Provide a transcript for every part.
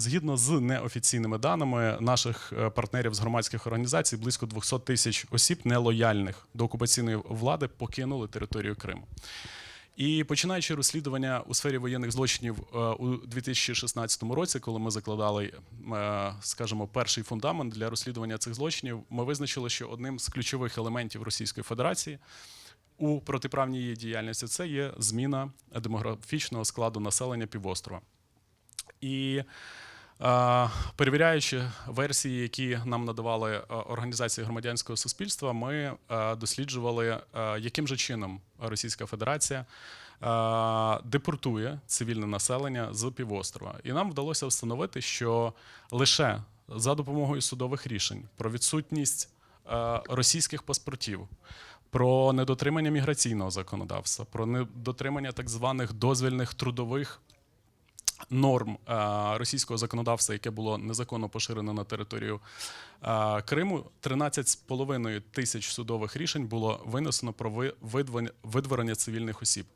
згідно з неофіційними даними наших е, партнерів з громадських організацій, близько 200 тисяч осіб нелояльних до окупаційної влади покинули територію Криму. І починаючи розслідування у сфері воєнних злочинів е, у 2016 році, коли ми закладали, е, скажімо, перший фундамент для розслідування цих злочинів, ми визначили, що одним з ключових елементів Російської Федерації у протиправній її діяльності це є зміна демографічного складу населення півострова. І перевіряючи версії, які нам надавали е, організації громадянського суспільства, ми е, досліджували, е, яким же чином Російська Федерація е, депортує цивільне населення з півострова. І нам вдалося встановити, що лише за допомогою судових рішень про відсутність е, російських паспортів. Про недотримання міграційного законодавства, про недотримання так званих дозвільних трудових норм е, російського законодавства, яке було незаконно поширено на територію е, Криму, 13,5 тисяч судових рішень було винесено про ви- видворення цивільних осіб.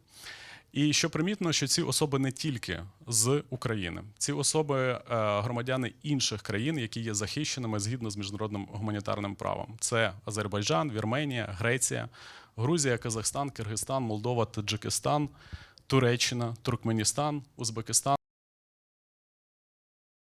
І що примітно, що ці особи не тільки з України, ці особи е, громадяни інших країн, які є захищеними згідно з міжнародним гуманітарним правом. Це Азербайджан, Вірменія, Греція, Грузія, Казахстан, Киргизстан, Молдова, Таджикистан, Туреччина, Туркменістан, Узбекистан.